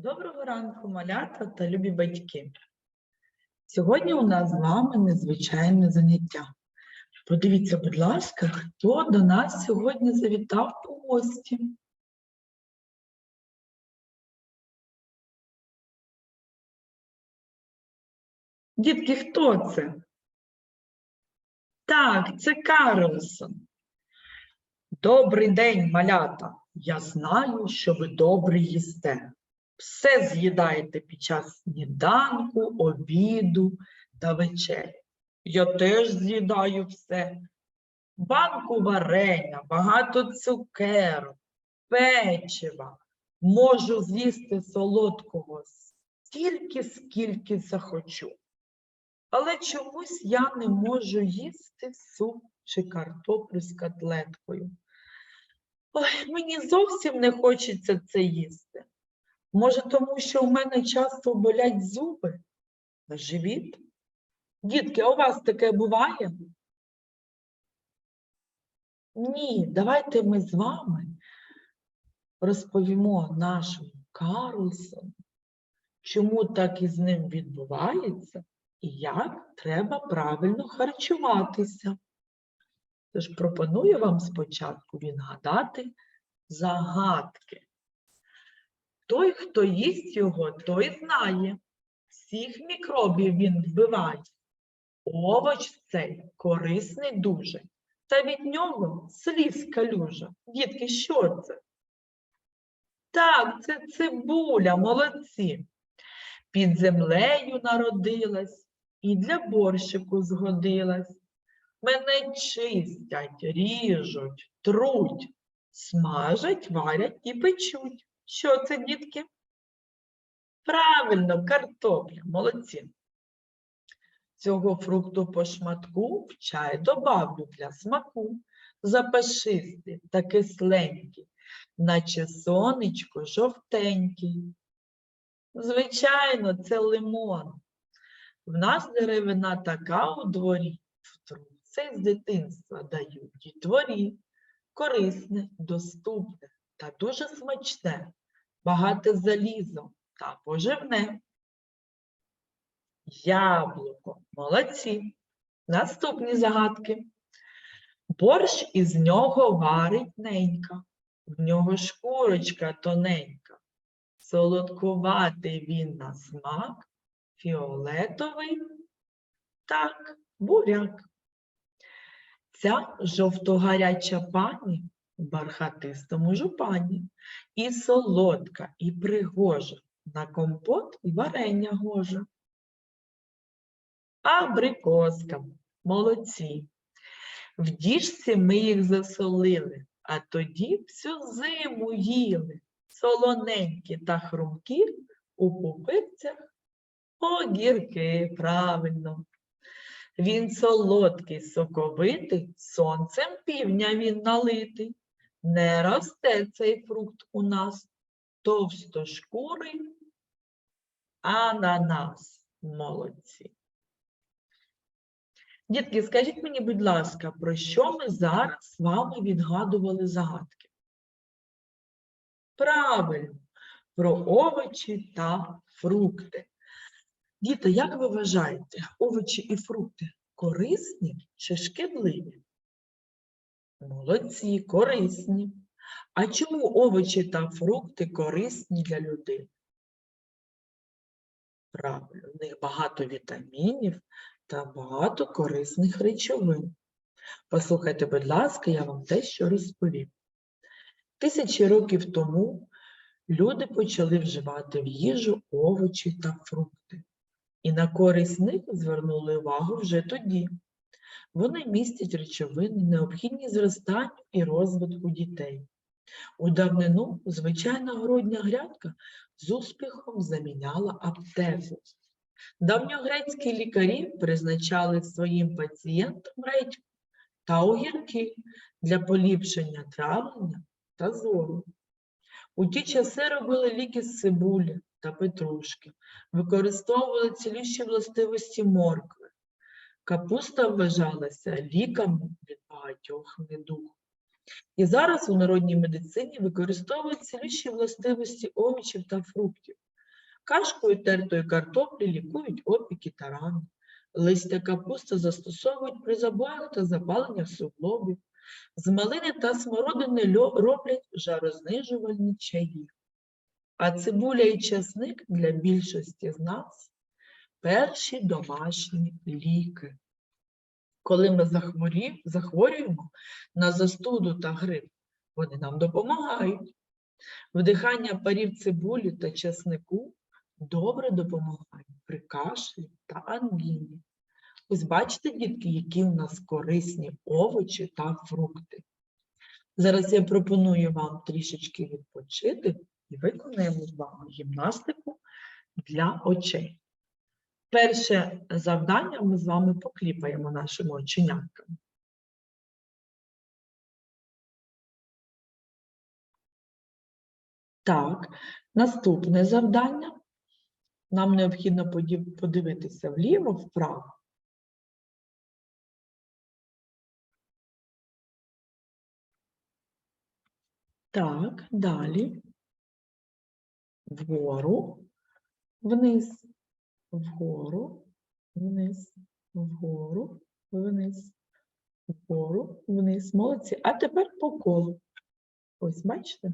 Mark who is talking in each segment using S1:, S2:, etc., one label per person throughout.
S1: Доброго ранку, малята та любі батьки. Сьогодні у нас з вами незвичайне заняття. Подивіться, будь ласка, хто до нас сьогодні завітав у гості. Дітки, хто це? Так, це Карлсон. Добрий день, малята. Я знаю, що ви добре їсте. Все з'їдаєте під час сніданку, обіду та вечері. Я теж з'їдаю все. Банку варення, багато цукерок, печива. Можу з'їсти солодкого стільки, скільки захочу. Але чомусь я не можу їсти суп чи картоплю з котлеткою. Ой, мені зовсім не хочеться це їсти. Може, тому що у мене часто болять зуби живіт? Дітки, а у вас таке буває? Ні, давайте ми з вами розповімо нашому Карлсону, чому так із ним відбувається і як треба правильно харчуватися. Тож пропоную вам спочатку відгадати загадки. Той, хто їсть його, той знає. Всіх мікробів він вбиває. Овоч цей корисний дуже, та від нього сліз калюжа. Дітки, що це? Так, це цибуля, молодці. Під землею народилась і для борщику згодилась. Мене чистять, ріжуть, труть, смажать, варять і печуть. Що це, дітки? Правильно, картопля, молодці. Цього фрукту по шматку в чай добавлю для смаку. Запашистий та кисленький, наче сонечко жовтенький. Звичайно, це лимон. В нас деревина така у дворі, втрутце з дитинства дають дітворі. Корисне, доступне та дуже смачне, багате залізом та поживне. Яблуко. Молодці. Наступні загадки. Борщ із нього варить ненька, в нього шкурочка тоненька. Солодкуватий він на смак, фіолетовий, так, буряк. Ця жовтогаряча пані бархатистому жупані, і солодка, і пригожа, на компот варення гожа. Абрикоска, молодці. В діжці ми їх засолили, а тоді всю зиму їли. Солоненькі та хрумкі у пупирцях огірки, правильно. Він солодкий, соковитий, сонцем півдня він налитий. Не росте цей фрукт у нас, товстошкурий ананас. Молодці. Дітки, скажіть мені, будь ласка, про що ми зараз з вами відгадували загадки? Правильно, про овочі та фрукти. Діти, як ви вважаєте, овочі і фрукти корисні чи шкідливі? Молодці, корисні. А чому овочі та фрукти корисні для людини? Правильно, в них багато вітамінів та багато корисних речовин. Послухайте, будь ласка, я вам дещо розповім. Тисячі років тому люди почали вживати в їжу овочі та фрукти. І на користь них звернули увагу вже тоді. Вони містять речовини, необхідні зростанню і розвитку дітей. У давнину звичайна городня грядка з успіхом заміняла аптеку. Давньогрецькі лікарі призначали своїм пацієнтам редьку та огірки для поліпшення травлення та зору. У ті часи робили ліки з цибулі та петрушки, використовували цілющі властивості моркви. Капуста вважалася ліками від багатьох недуг. І зараз у народній медицині використовують цілющі властивості овочів та фруктів Кашкою тертої картоплі лікують опіки та рани. Листя капусти застосовують при забоях та запаленнях суглобів. З малини та смородини роблять жарознижувальні чаї. А цибуля і часник для більшості з нас перші домашні ліки. Коли ми захворі, захворюємо на застуду та грип, вони нам допомагають. Вдихання парів цибулі та часнику добре допомагає при кашлі та ангіні. Ось бачите, дітки, які у нас корисні овочі та фрукти. Зараз я пропоную вам трішечки відпочити і виконаємо з вами гімнастику для очей. Перше завдання ми з вами покліпаємо нашими оченятками. Так, наступне завдання. Нам необхідно подивитися вліво, вправо. Так, далі. Вгору, вниз, вгору, вниз, вгору, вниз, вгору, вниз. Молодці. А тепер по колу. Ось, бачите?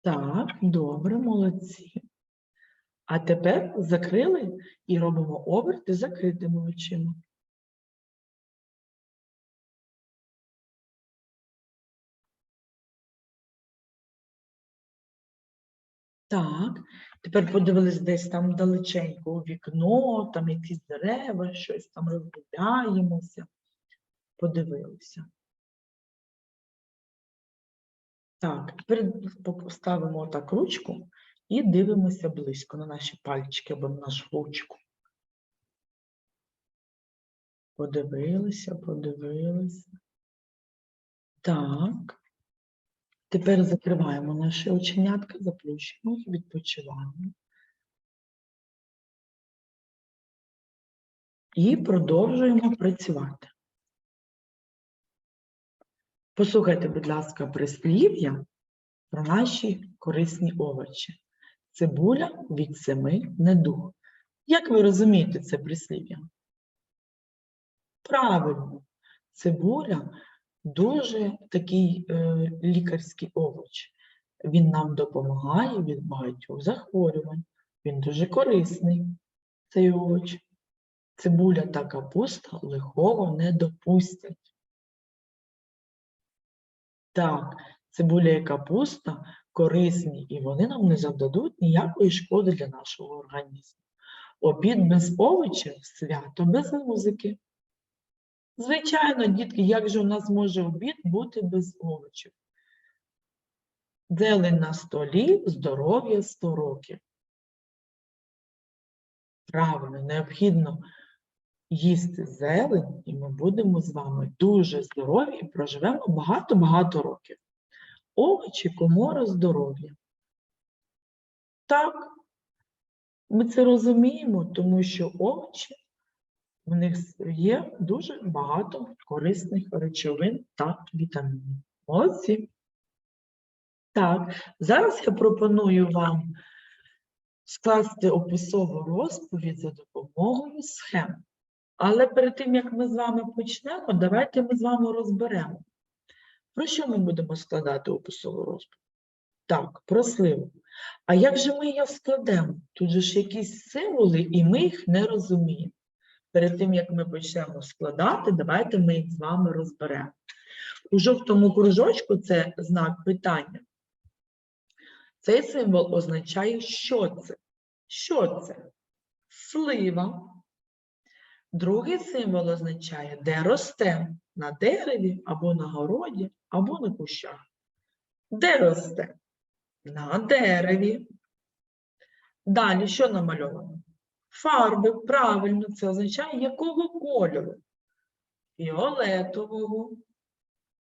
S1: Так, добре, молодці. А тепер закрили і робимо оберти закритими очима. Так, тепер подивились десь там далеченько у вікно, там якісь дерева, щось там розгуляємося. Подивилися. Так, тепер ставимо так ручку і дивимося близько на наші пальчики або на нашу ручку. Подивилися, подивилися. Так. Тепер закриваємо наші оченятка, заплющуємо їх, відпочиваємо. І продовжуємо працювати. Послухайте, будь ласка, прислів'я про наші корисні овочі. Цибуля від семи недуг. Як ви розумієте це прислів'я? Правильно, цибуля дуже такий е, лікарський овоч. Він нам допомагає від багатьох захворювань. Він дуже корисний, цей овоч. Цибуля та капуста лихого не допустять. Так, цибуля і капуста корисні, і вони нам не завдадуть ніякої шкоди для нашого організму. Обід без овочів свято без музики. Звичайно, дітки, як же у нас може обід бути без овочів? Зелень на столі, здоров'я 100 років. Правильно, необхідно їсти зелень, і ми будемо з вами дуже здорові і проживемо багато-багато років. Овочі комора здоров'я. Так, ми це розуміємо, тому що овочі в них є дуже багато корисних речовин та вітамінів. Молодці. Так, зараз я пропоную вам скласти описову розповідь за допомогою схем. Але перед тим, як ми з вами почнемо, давайте ми з вами розберемо, про що ми будемо складати описову розповідь. Так, про сливу. А як же ми її складемо? Тут же ж якісь символи, і ми їх не розуміємо. Перед тим, як ми почнемо складати, давайте ми їх з вами розберемо. У жовтому кружочку це знак питання. Цей символ означає, що це. Що це? Слива. Другий символ означає, де росте на дереві, або на городі, або на кущах. Де росте? На дереві. Далі що намальовано? Фарби, правильно, це означає якого кольору? Фіолетового.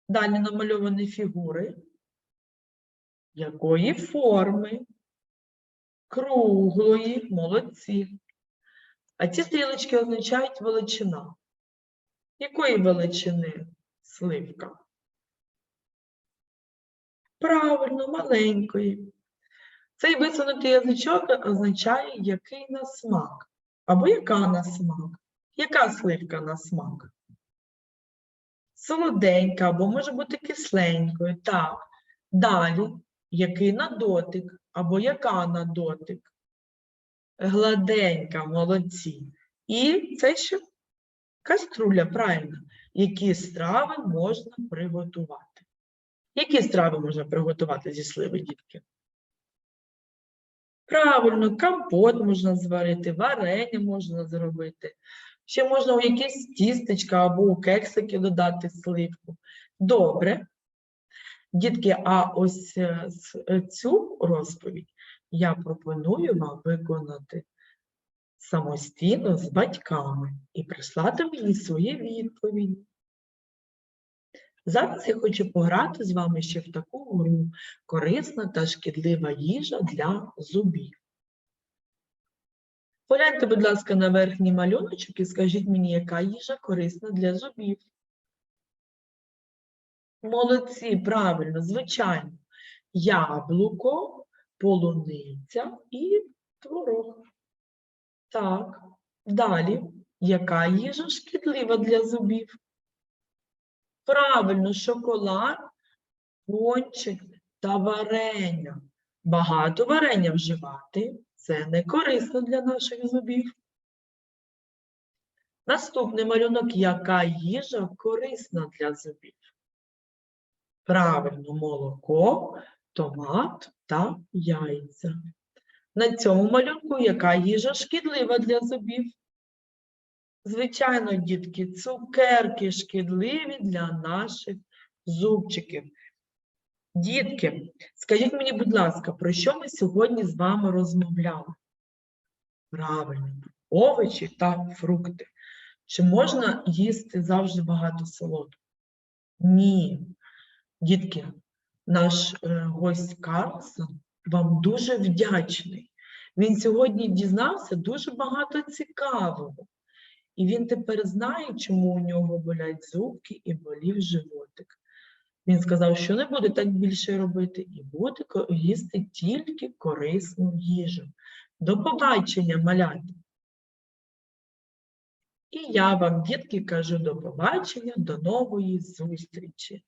S1: Далі намальовані фігури. Якої форми? Круглої, молодці. А ці стрілочки означають величина. Якої величини сливка? Правильно, маленької. Цей висунутий язичок означає який на смак. Або яка на смак. Яка сливка на смак? Солоденька, або може бути кисленькою. Так. Далі, який на дотик, або яка на дотик? Гладенька, молодці. І це що? Каструля, правильно. Які страви можна приготувати? Які страви можна приготувати зі сливи, дітки? Правильно, компот можна зварити, варення можна зробити. Ще можна у якісь тістечка або у кексики додати сливку. Добре. Дітки, а ось е, е, цю розповідь я пропоную вам виконати самостійно з батьками і прислати мені свої відповіді. Зараз я хочу пограти з вами ще в таку гру корисна та шкідлива їжа для зубів. Погляньте, будь ласка, на верхній малюночок і скажіть мені, яка їжа корисна для зубів. Молодці, правильно, звичайно. Яблуко, полуниця і творог. Так, далі. Яка їжа шкідлива для зубів? Правильно, шоколад, пончик та варення. Багато варення вживати це не корисно для наших зубів. Наступний малюнок. Яка їжа корисна для зубів? Правильно, молоко, томат та яйця. На цьому малюнку яка їжа шкідлива для зубів? Звичайно, дітки, цукерки шкідливі для наших зубчиків. Дітки, скажіть мені, будь ласка, про що ми сьогодні з вами розмовляли? Правильно, овочі та фрукти. Чи можна їсти завжди багато солодкого? Ні. Дітки, наш е, гость Карлсон вам дуже вдячний. Він сьогодні дізнався дуже багато цікавого. І він тепер знає, чому у нього болять зубки і болів животик. Він сказав, що не буде так більше робити і буде їсти тільки корисну їжу. До побачення, малята! І я вам, дітки, кажу до побачення, до нової зустрічі.